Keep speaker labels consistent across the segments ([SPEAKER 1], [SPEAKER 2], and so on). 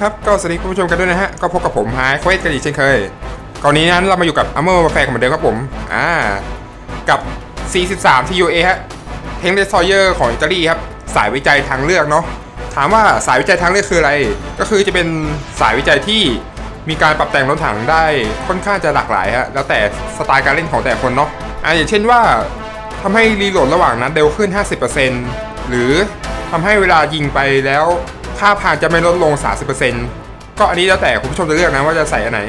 [SPEAKER 1] ครับ ก็สวัสดีคุณผู้ชมกันด้วยนะฮะ ก็พบกับผมไฮเควสกันอีกเช่นเคยกรณีนั้นเรามาอยู่กับอัมเมอร์แฟร์เหมือนเดิมครับผม อ่า กับ C13 TUA ฮะเทงเดซอยเยอร์ของอิตาลีครับ สายวิจัยทางเลือกเนาะ ถามว่าสายวิจัยทางเลือกคืออะไร ก็คือจะเป็นสายวิจัยที่มีการปรับแต่งรถถังได้ค่อนข้างจะหลากหลายฮะ แล้วแต่สไตล์การเล่นของแต่คนเนาะ อ่าอย่างเช่นว่าทำให้รีโหลดระหว่างนั้นเร็วขึ้น 50%หรือทำให้เวลายิงไปแล้ว ค่าพานจะไม่ลดลง 30%ก็อันนี้แล้วแต่คุณผู้ชมจะเลือกนะว่าจะใส่อันไหน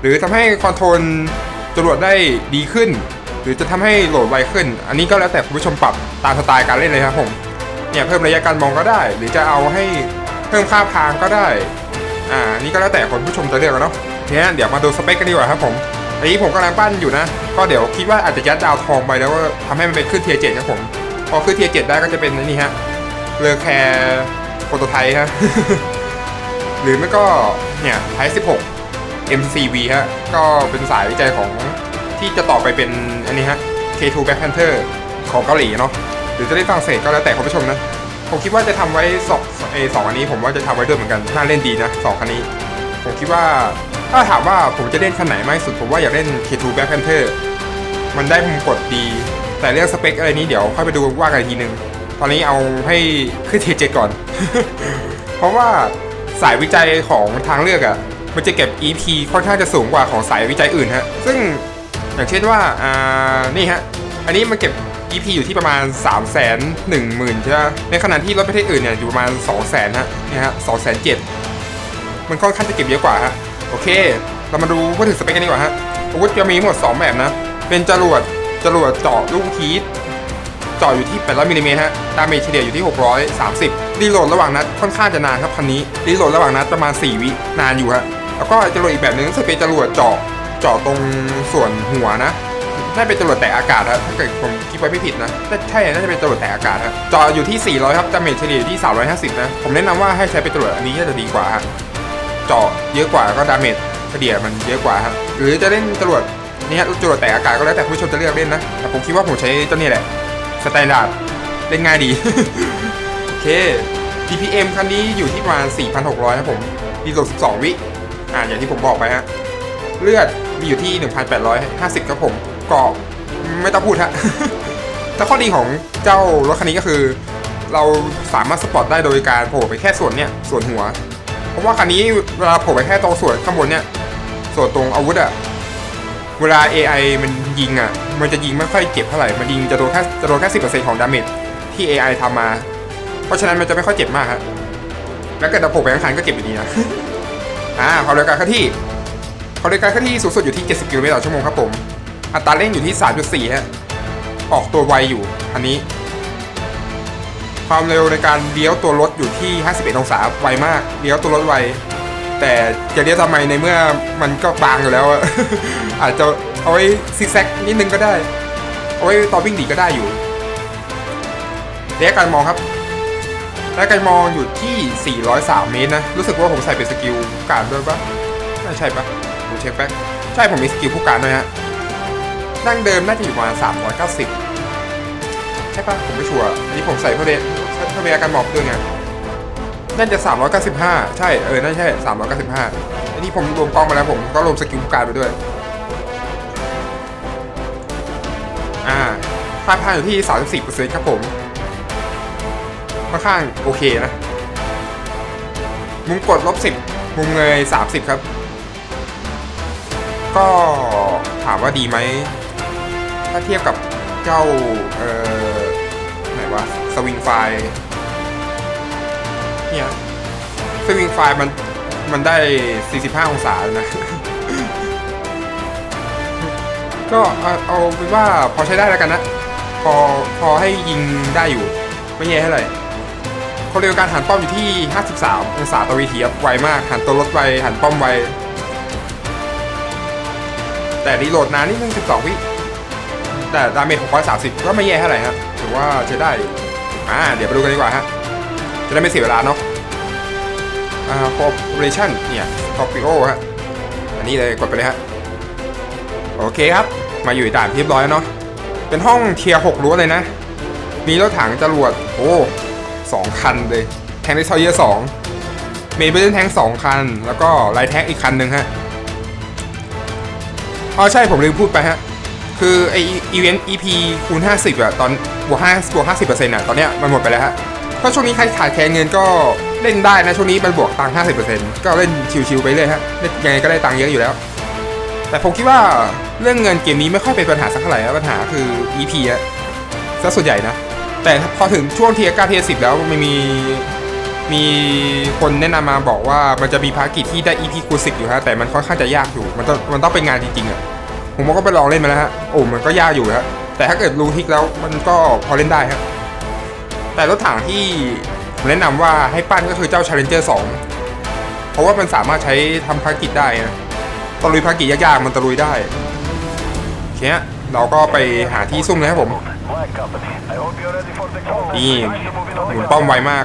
[SPEAKER 1] หรือทำให้คอนโทรลจรวดได้ดีขึ้น หรือจะทำให้โหลดไวขึ้น อันนี้ก็แล้วแต่คุณผู้ชมปรับตามสไตล์การเล่นเลยครับผม เนี่ยเพิ่มระยะการมองก็ได้ หรือจะเอาให้เพิ่มค่าพางก็ได้ อ่า นี่ก็แล้วแต่คนผู้ชมจะเลือกเนาะเนี่ยเดี๋ยวมาดูสเปคกันดีกว่าครับผมอันนี้ผมกำลังปั้นอยู่นะ ก็เดี๋ยวคิดว่าอาจจะยัดดาวทองไปแล้วก็ทำให้มันเป็นขึ้นเทียเจ็ดครับผม พอขึ้นเทียเจ็ดได้ก็จะเป็นนี่ฮะเรือแคร์ โปรโตไทป์ฮะ หรือไม่ก็เนี่ยไทป์16 MCV ฮะ ก็เป็นสายวิจัยของที่จะต่อไปเป็นอันนี้ฮะ K2 Black Panther ของเกาหลีเนาะหรือจะได้ฝรั่งเศสก็แล้วแต่คุณผู้ชมนะ ผมคิดว่าจะทำไว้สองเออสองอันนี้ผมว่าจะทำไว้ด้วยเหมือนกันน่าเล่นดีนะสองคันนี้ ผมคิดว่าถ้าถามว่าผมจะเล่นคันไหนมากที่สุด ผมว่าอยากเล่น K2 Black Panther มันได้มุมกดดี แต่เรื่องสเปคอะไรนี้เดี๋ยวค่อยไปดูว่ากันอีกทีนึง ตอนนี้เอาให้ขึ้นเทเจก่อน เพราะว่าสายวิจัยของทางเลือกอะ่ะ มันจะเก็บ EP ค่อนข้างจะสูงกว่าของสายวิจัยอื่นฮะ ซึ่งอย่างเช่นว่า อ่า นี่ฮะ อันนี้มันเก็บ EP อยู่ที่ประมาณ 3 1 0 0 0 0ใช่ไหมในขณะที่รถประเทศอื่นเนี่ยอยู่ประมาณ 2 0 0 0 0 0ฮะนี่ฮะ2 0 0 0 0มันค่อนข้างจะเก็บเยอะกว่าฮะ โอเค เรามาดูพูดถึงสเปคกันดีกว่าฮะอาวุธจะมีหมด 2 แบบนะ เป็นจรวดจรวดเจาะลูกฮีท เจาะอยู่ที่800มิลลิเมตรฮะ ดาเมจเฉลี่ยอยู่ที่ 630 รีโหลดระหว่างนัดค่อนข้างจะนานครับคันนี้ รีโหลดระหว่างนัดประมาณ 4 วิ นานอยู่ฮะ แล้วก็จรวดอีกแบบหนึงก็คือเป็นจรวดเจาะ เจาะตรงส่วนหัวนะน่าเป็นจรวดแตะอากาศฮะถ้าเกิดผมคิดไว้ไม่ผิดนะใช่น่าจะเป็นจรวดแตะอากาศฮะเจาะอยู่ที่ 400 ครับดาเมจเฉลี่ยอยู่ที่ 350 นะ ผมแนะนำว่าให้ใช้เป็นจรวดอันนี้น่าจะดีกว่าฮะเจาะเยอะกว่าก็ดาเมจเฉลี่ยมันเยอะกว่าครับ หรือจะเล่นจรวดนี่ฮะจรวดแตะอากาศก็แล้วแต่ผู้ชมจะเลือกเล่นนะ แต่ผมคิดว่าผมใช้เจ้านี่แหละ สแตนดาร์ดเล่นง่ายดี โอเค DPM คันนี้อยู่ที่ประมาณ 4,600 ครับผมดีโหลด12 วิ อ่า อย่างที่ผมบอกไปฮะ เลือดมีอยู่ที่ 1,850 ครับผมเกาะไม่ต้องพูดฮะ แต่ข้อดีของเจ้ารถคันนี้ก็คือ เราสามารถสปอร์ตได้โดยการโผล่ไปแค่ส่วนเนี้ยส่วนหัว เพราะว่าคันนี้เวลาโผล่ไปแค่ตรงส่วนข้างบนเนี่ยส่วนตรงอาวุธอะ เวลา AI มันยิงอะ มันจะยิงไม่ค่อยเจ็บเท่าไหร่ มันยิงจะโดนแค่จะโดนแค่สิของดาเมจที่ AI ทำมา เพราะฉะนั้นมันจะไม่ค่อยเจ็บมากครับแล้วเกิดเราผล่ไปข้างๆก็เจ็บอยู่ดีนะ อ่าความเร็วการเคลื่อนที่ความเร็วการเคลื่อนที่สูงสุดอยู่ที่ 70 กิโลเมตรต่อชั่วโมงครับผม อัตราเร่งอยู่ที่ 3.4 ฮะ ออกตัวไวอยู่ อันนี้ ความเร็วในการเลี้ยวตัวรถอยู่ที่ 51 องศา ไวมาก เลี้ยวตัวรถไว แต่จะเลี้ยวทำไมในเมื่อมันก็บางอยู่แล้ว อาจจะเอาไว้ซิกแซกนิดนึงก็ได้ เอาไว้ตอนวิ่งดีก็ได้อยู่ระยะการมองครับระยะการมองอยู่ที่ 403 เมตรนะ รู้สึกว่าผมใส่เป็นสกิลผู้การด้วยปะไม่ใช่ปะดูเช็คแป๊บใช่ผมมีสกิลผู้การด้วยฮะดั้งเดิมน่าจะอยู่ประมาณ 390 ใช่ปะผมไม่ชัวร์อันนี้ผมใส่เพื่อเรียนเพื่อเรียนการมองด้วยไง น่าจะ 395 ใช่ เออ น่าใช่ 395อันนี้ผมรวมกล้องมาแล้วผมก็รวมสกิลการไปด้วย อ่าค่าพานอยู่ที่ 34%ครับผมค่อนข้างโอเคนะ มุมกดลบ 10 มุมเงย 30 ครับ ก็ถามว่าดีไหม ถ้าเทียบกับเจ้า เอ่อ ไหนวะ สวิงไฟ เนี่ยสวิงไฟล์มันมันได้ 45 องศาเลยนะ ก็เอาเอาเป็นว่าพอใช้ได้แล้วกันนะ พอพอให้ยิงได้อยู่ ไม่แย่เท่าไหร่ความเร็วการหันป้อมอยู่ที่ 53 องศาต่อวิถีครับไวมาก หันตัวรถไว หันป้อมไว แต่รีโหลดนานนิดนึง 12 วิ แต่ดาเมจ630 ก็ไม่แย่เท่าไหร่ครับถือว่าใช้ได้อ่าเดี๋ยวไปดูกันดีกว่าฮะ จะได้ไม่เสียเวลาเนาะอ่า corporation เนี่ย Scorpio ฮะ อันนี้เลยกดไปเลยฮะ โอเคครับ มาอยู่ในด่านเรียบร้อยแล้วเนาะ เป็นห้องเทียร์หกรั้วเลยนะ มีรถถังจรวด โอ้สองคันเลย แทงได้ซอยเยอร์สองเมนเบลแทงสองคัน แล้วก็ไลท์แท็กอีกคันหนึ่งฮะ อ๋อใช่ผมลืมพูดไปฮะ คือไออีเวนต์ EP คูณ 50อะตอนบวก5บวก50%อะตอนเนี้ยมันหมดไปแล้วฮะ ถ้าช่วงนี้ใครขาดแคลนเงินก็เล่นได้นะช่วงนี้มันบวกตังค์50%ก็เล่นชิวๆไปเลยฮะยังไงก็ได้ตังค์เยอะอยู่แล้ว แต่ผมคิดว่าเรื่องเงินเกมนี้ไม่ค่อยเป็นปัญหาสักเท่าไหร่ปัญหาคือ EP อะซะส่วนใหญ่นะ แต่พอถึงช่วงเทียร์การเทียร์สิแล้วมันมีมีคนแนะนำมาบอกว่ามันจะมีภารกิจที่ได้ EP คูณ10อยู่ฮะแต่มันค่อนข้างจะยากอยู่ มันต้องมันต้องเป็นงานจริงๆอะผมก็ไปลองเล่นมาแล้วฮะโอ้มันก็ยากอยู่ฮะแต่ถ้าเกิดรู้ทิกแล้วมันก็พอเล่นได้ฮะ แต่รถถังที่ผมแนะนำว่าให้ปั้นก็คือเจ้า Challenger 2 เพราะว่ามันสามารถใช้ทำภารกิจได้นะตะลุยภารกิจยากๆมันตะลุยได้โอเคฮะเราก็ไปหาที่ซุ่มเลยครับผม นี่หมุนป้อมไวมาก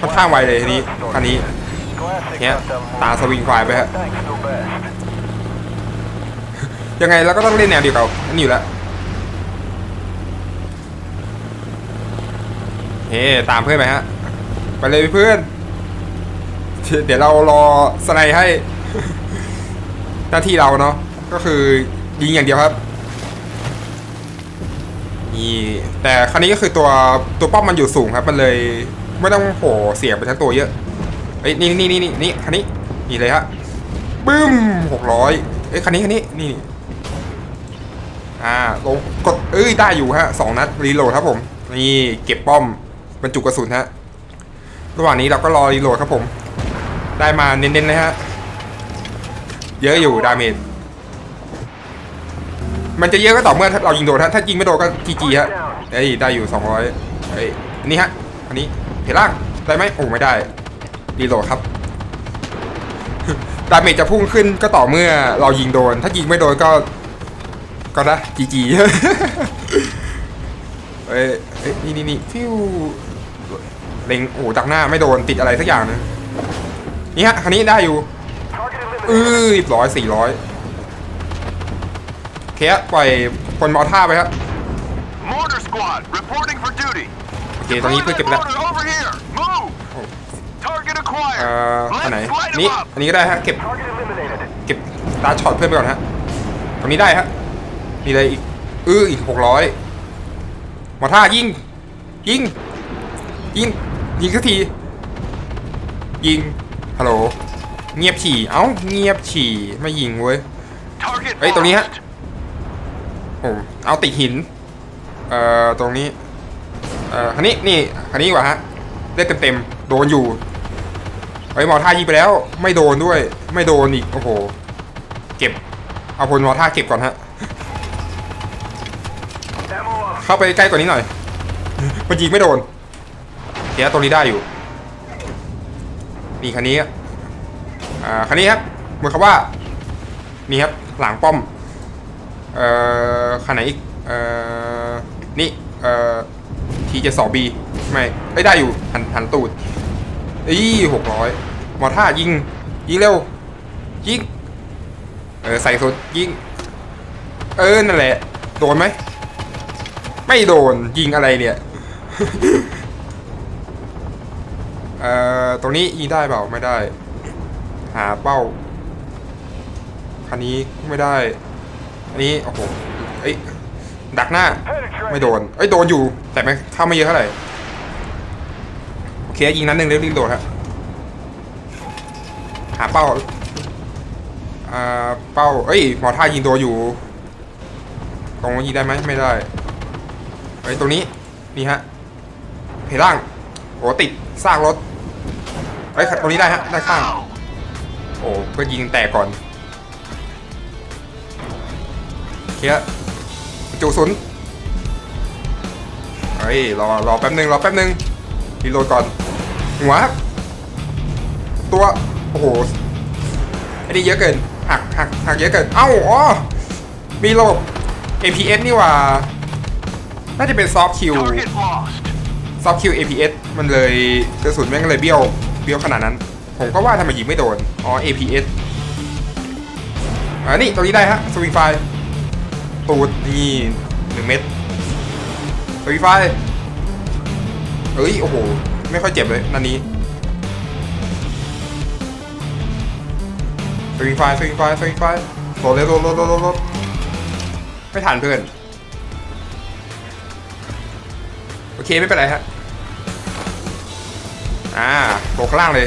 [SPEAKER 1] ค่อนข้างไวเลยทีนี้คันนี้เนี่ยตาสวิงควายไปฮะยังไงเราก็ต้องเล่นแนวเดียวกับอันนี้อยู่แล้ว เฮ้ตามเพื่อนไปฮะ ไปเลยเพื่อน เดี๋ยวเรารอสไนให้ หน้าที่เราเนาะ ก็คือยิงอย่างเดียวครับนี่แต่ครั้นี้ก็คือตัวตัวป้อมมันอยู่สูงครับ มันเลยไม่ต้องโผล่เสียงไปทั้งตัวเยอะเอ้ยนี่นี่นี่นี่นี่คันนี้นี่เลยฮะบึ้มหกร้อยเอ้ยคันนี้คันนี้นี่อ่าลงกดเอ้ยได้อยู่ฮะสองนัดรีโหลดครับผม นี่เก็บป้อม บรรจุกระสุนฮะ ระหว่างนี้เราก็รอรีโหลดครับผม ได้มาเน้นๆเลยฮะ เยอะอยู่ดาเมจ มันจะเยอะก็ต่อเมื่อเรายิงโดนฮะ ถ้ายิงไม่โดนก็จีจีฮะเอ้ยได้อยู่ 200เอ้ยอันนี้ฮะ อันนี้เพล่างได้ไหมโอ้ไม่ได้ รีโหลดครับดาเมจจะพุ่งขึ้นก็ต่อเมื่อเรายิงโดน ถ้ายิงไม่โดนก็ ก็ได้จีจีเอ้ยเอ้ยนี่นี่นี่ฟิว เล็งโอ้ดักหน้าไม่โดนติดอะไรสักอย่างนึงนี่ฮะคันนี้ได้อยู่
[SPEAKER 2] Target
[SPEAKER 1] เอ
[SPEAKER 2] eliminated.
[SPEAKER 1] อร้อยสี่ร้อยเคสปล่อยคนมอท่าไปครับ
[SPEAKER 2] Mortar squad reporting for duty.
[SPEAKER 1] โอเคตอนนี้เพื่อนเก็บไปแล้ว
[SPEAKER 2] Mortar over here. Move. Target
[SPEAKER 1] เอ่
[SPEAKER 2] acquired.
[SPEAKER 1] ออันไหน
[SPEAKER 2] Let's light
[SPEAKER 1] นี่
[SPEAKER 2] them up.
[SPEAKER 1] อันนี้ก็ได้ฮะเก็บ
[SPEAKER 2] Target eliminated.
[SPEAKER 1] เก็บตาช็อตเพื่อนไปก่อนฮะตรงนี้ได้ฮะมีอะไรอีกเอออีกหกร้อยมอท่ายิงยิงยิง ยิงสักที ยิง ฮัลโหล เงียบฉี่ เอ้า เงียบฉี่ ไม่ยิงเว้ย
[SPEAKER 2] Target
[SPEAKER 1] เฮ้ย ตรงนี้ฮะ
[SPEAKER 2] lost.
[SPEAKER 1] โอ้เอาติดหิน เอ่อ ตรงนี้ เอ่อคันนี้ นี่คันนี้ดีกว่าฮะเลือดเต็มๆโดนอยู่ เฮ้ย มอท่ายิงไปแล้ว ไม่โดนด้วย ไม่โดนอีก โอ้โห เก็บ เอาพลมอท่าเก็บก่อนฮะ
[SPEAKER 2] Ammo up.
[SPEAKER 1] เข้าไปใกล้กว่านี้หน่อย มันยิงไม่โดน เดี๋ยวตรงนี้ได้อยู่นี่คันนี้อ่าคันนี้ครับเหมือนคำว่านี่ครับหลังป้อมเอ่อคันไหนอีกเอ่อนี่เอ่อทีเจสองบีไม่ไม่ได้อยู่หันหันตูดอีหกร้อยมอท่ายิงยิงเร็วยิงเออใส่สุดยิงเออนั่นแหละ โดนไหม ไม่โดนยิงอะไรเนี่ย เอ่อตรงนี้ยิงได้เปล่าไม่ได้ หาเป้าคันนี้ไม่ได้ อันนี้โอ้โหเอ้ยดักหน้า ไม่โดนเอ้ยโดนอยู่แต่ไม่เข้าไม่เยอะเท่าไหร่โอเคยิงนั้นหนึ่งเร็วรีบโดดฮะหาเป้าอ่าเป้าเอ้ยหมอท่ายิงโดนอยู่ ตรงนี้ยิงได้ไหมไม่ได้ไอ้ยตรงนี้นี่ฮะเพล่างโอ้ติดซากรถ ไอ้ยตรงนี้ได้ฮะได้ข้าง โอ้ก็ยิงแตกก่อนเคลียร์จูสุนเฮ้ยรอรอแป๊บนึงรอแป๊บนึงรีโหลดก่อนหัวตัวโอ้โหอ้นี่เยอะเกินหักหักหักเยอะเกินเอ้าอ๋อมีระบบ APS นี่ว่า น่าจะเป็นซอฟคิวซอฟคิว APS มันเลยกระสุนแม่งเลยเบี้ยว เบี้ยวขนาดนั้น ผมก็ว่าทำไมยิงไม่โดน อ๋อ APS อ่านี่ตรงนี้ได้ฮะ สวิงไฟ ตูดนี่หนึ่งเม็ดสวิงไฟ เอ้ย โอ้โห ไม่ค่อยเจ็บเลยนันนี้สวิงไฟสวิงไฟสวิงไฟโหลดเลยโลดลดโลดลดไม่ทันเพื่อน โอเค ไม่เป็นไรฮะ อ่าโผล่ข้างล่างเลย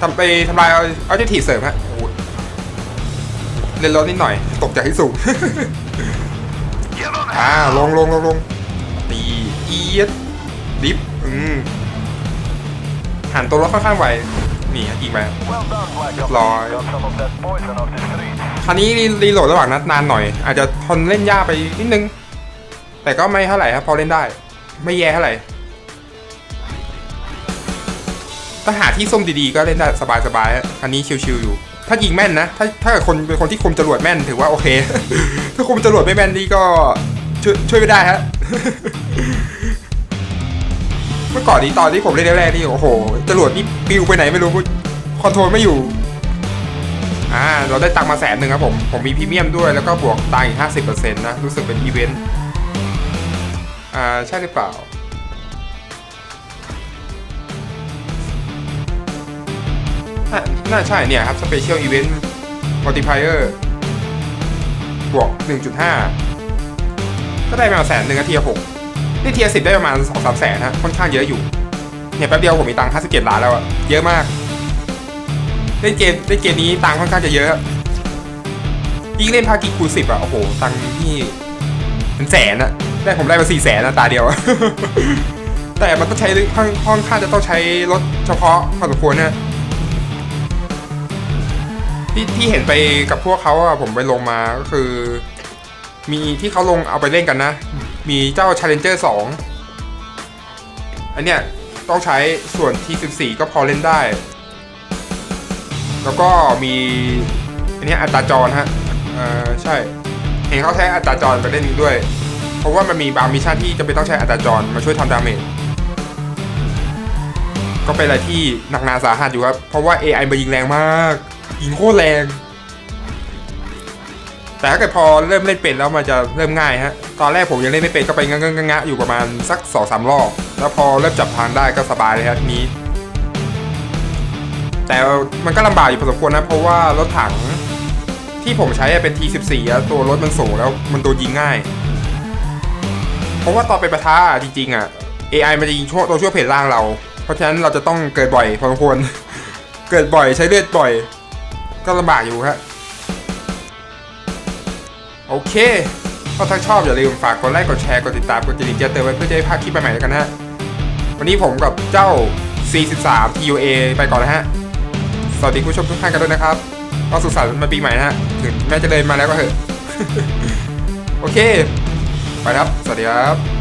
[SPEAKER 1] ทำไปทำลายเอาเอาที่ถีเสริมฮะโอ้โหเล่นรถนิดหน่อย ตกจากที่สูงอ่าลงลงลงลงตีเอียดดิฟอืมหันตัวรถค่อนข้างไวนี่ฮะยิงไป
[SPEAKER 2] Well done, Black
[SPEAKER 1] Ops. Lord.
[SPEAKER 2] Got some of that poison off the streets.
[SPEAKER 1] คันนี้รีรีโหลดระหว่างนั้นนานหน่อย อาจจะทนเล่นยากไปนิดนึง แต่ก็ไม่เท่าไหร่ครับพอเล่นได้ ไม่แย่เท่าไหร่ ถ้าหาที่ส้มดีๆก็เล่นได้สบายๆฮะคันนี้ชิวๆอยู่ ถ้ายิงแม่นนะ ถ้าถ้าคนเป็นคนที่คุมจรวดแม่นถือว่าโอเค ถ้าคุมจรวดไม่แม่นนี่ก็ช่วยช่วยไม่ได้ฮะเมื่อก่อนนี้ตอนที่ผมเล่นแรกๆนี่โอ้โหจรวดนี่ปิวไปไหนไม่รู้คอนโทรลไม่อยู่อ่าเราได้ตังค์มาแสนหนึ่งครับผม ผมมีพรีเมียมด้วยแล้วก็บวกตังค์อีกห้าสิบเปอร์เซ็นต์นะ รู้สึกเป็นอีเวนต์อ่าใช่หรือเปล่า น่าใช่เนี่ยครับสเปเชียลอีเวนต์มัลติพายเออร์บวก 1.5 ก็ได้ประมาณแสนหนึ่งเทียหกนี่เทียสิบได้ประมาณสองสามแสนฮะค่อนข้างเยอะอยู่ เนี่ยแป๊บเดียวผมมีตังค์57ล้านแล้วอะเยอะมากเล่นเกมเล่นเกมนี้ตังค์ค่อนข้างจะเยอะยิ่งเล่นภาคีคูสิบอะโอ้โห ตังค์นี่เป็นแสนอะได้ผมได้มาสี่แสนนะตาเดียว แต่มันต้องใช้ค่อนค่อนข้างจะต้องใช้รถเฉพาะพอสมควรนะ ที่ที่เห็นไปกับพวกเขาอะผมไปลงมาก็คือ มีที่เขาลงเอาไปเล่นกันนะ มีเจ้า Challenger 2 อันเนี้ยต้องใช้ส่วน T14 ก็พอเล่นได้ แล้วก็มี อันเนี้ยอัตราจรฮะเอ่อใช่ เห็นเขาใช้อัตราจรไปเล่นด้วย เพราะว่ามันมีบางมิชชั่นที่จะเป็นต้องใช้อัตราจรมาช่วยทำดาเมจก็เป็นอะไรที่หนักหนาสาหัสอยู่ครับ เพราะว่า AI มายิงแรงมาก ยิงโคตรแรง แต่ถ้าเกิดพอเริ่มเล่นเป็นแล้วมันจะเริ่มง่ายฮะ ตอนแรกผมยังเล่นไม่เป็นก็ไปงะงะงะอยู่ประมาณสักสองสามรอบ แล้วพอเริ่มจับทางได้ก็สบายเลยครับทีนี้ แต่มันก็ลำบากอยู่พอสมควรนะ เพราะว่ารถถังที่ผมใช้เป็น T14 อะตัวรถมันสูงแล้วมันโดนยิงง่าย เพราะว่าตอนไปประทะจริงๆอะ AI มันจะยิงช่วตัวช่วยเพจล่างเรา เพราะฉะนั้นเราจะต้องเกิดบ่อยพอสมควร เกิดบ่อยใช้เลือดบ่อย ก็ลำบากอยู่ฮะโอเคก็ถ้าชอบอย่าลืมฝากกดไลค์กดแชร์กดติดตามกดกระดิ่งแจ้งเตือนไว้เพื่อจะได้พลาดคลิปใหม่ๆกันนะฮะวันนี้ผมกับเจ้า C13 TUA ไปก่อนนะฮะ สวัสดีผู้ชมทุกท่านกันด้วยนะครับ ก็สุขสันต์มาปีใหม่นะฮะ ถึงแม้จะเลยมาแล้วก็เถอะ โอเค ไปครับ สวัสดีครับ